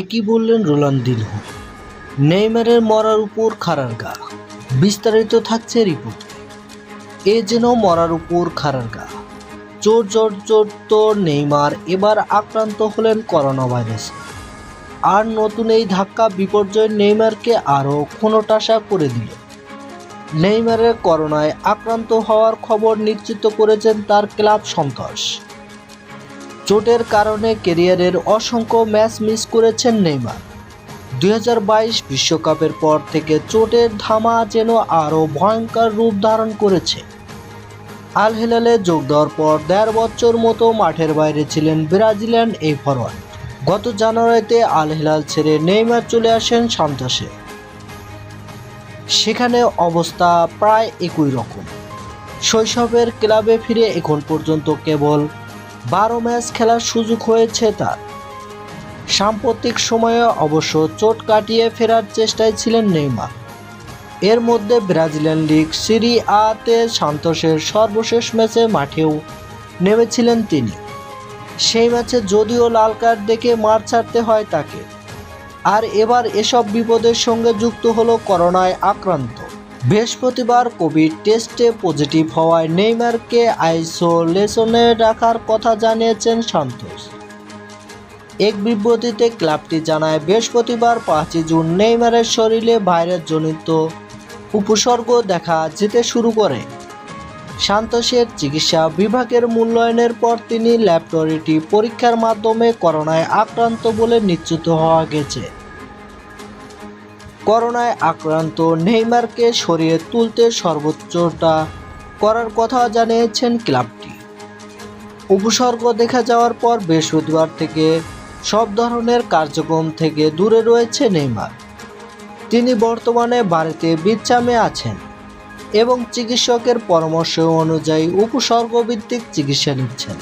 একই বললেন রোনালদিনহো নেইমারের মরার উপর খাড়ার গা। বিস্তারিত থাকছে রিপোর্ট। এ যেন মরার উপর খাড়ার গা। চোর জর্জরিত নেইমার এবার আক্রান্ত হলেন করোনা ভাইরাসে আর নতুন এই ধাক্কা বিপর্যয় নেইমারকে আরও ক্ষণটাসা করে দিল। নেইমারের করোনায় আক্রান্ত হওয়ার খবর নিশ্চিত করেছেন তার ক্লাব সন্তোষ। চোটের কারণে ক্যারিয়ারের অসংখ্য ম্যাচ মিস করেছেন নেইমার। দুই বিশ্বকাপের পর থেকে চোটের ধামা যেন আরও ভয়ঙ্কর রূপ ধারণ করেছে। আল হেলালে যোগ দেওয়ার পর দেড় বছর মতো মাঠের বাইরে ছিলেন ব্রাজিলিয়ান এই ফরওয়ার্ড গত জানুয়ারিতে আল হেলাল ছেড়ে নেইমার চলে আসেন সান্তোসে। সেখানে অবস্থা প্রায় একই রকম। শৈশবের ক্লাবে ফিরে এখন পর্যন্ত কেবল বারো ম্যাচ খেলার সুযোগ হয়েছে তার। সাম্প্রতিক সময়ে অবশ্য চোট কাটিয়ে ফেরার চেষ্টায় ছিলেন নেইমার। এর মধ্যে ব্রাজিলিয়ান লিগ সিরি আতে সান্তোসের সর্বশেষ ম্যাচে মাঠেও নেমেছিলেন তিনি। সেই ম্যাচে যদিও লাল কার্ড দেখে মার ছাড়তে হয় তাকে। আর এবার এসব বিপদের সঙ্গে যুক্ত হলো করোনায় আক্রান্ত। বৃহস্পতিবার কোভিড টেস্টে পজিটিভ হওয়ায় নেইমারকে আইসোলেশনে রাখার কথা জানিয়েছেন সান্তোস এক বিবৃতিতে ক্লাবটি জানায়, বৃহস্পতিবার পাঁচই জুন নেইমারের শরীরে ভাইরাস জনিত উপসর্গ দেখা যেতে শুরু করে। সান্তোষের চিকিৎসা বিভাগের মূল্যায়নের পর তিনি ল্যাবরেটরি পরীক্ষার মাধ্যমে করোনায় আক্রান্ত বলে নিশ্চিত হওয়া গেছে। করোনায় আক্রান্ত নেইমারকে সরিয়ে তুলতে সর্বোচ্চটা করার কথা জানিয়েছেন ক্লাবটি। উপসর্গ দেখা যাওয়ার পর বৃহস্পতিবার থেকে সব ধরনের কার্যক্রম থেকে দূরে রয়েছে নেইমার। তিনি বর্তমানে বাড়িতে বিশ্রামে আছেন এবং চিকিৎসকের পরামর্শ অনুযায়ী উপসর্গভিত্তিক চিকিৎসা নিচ্ছেন।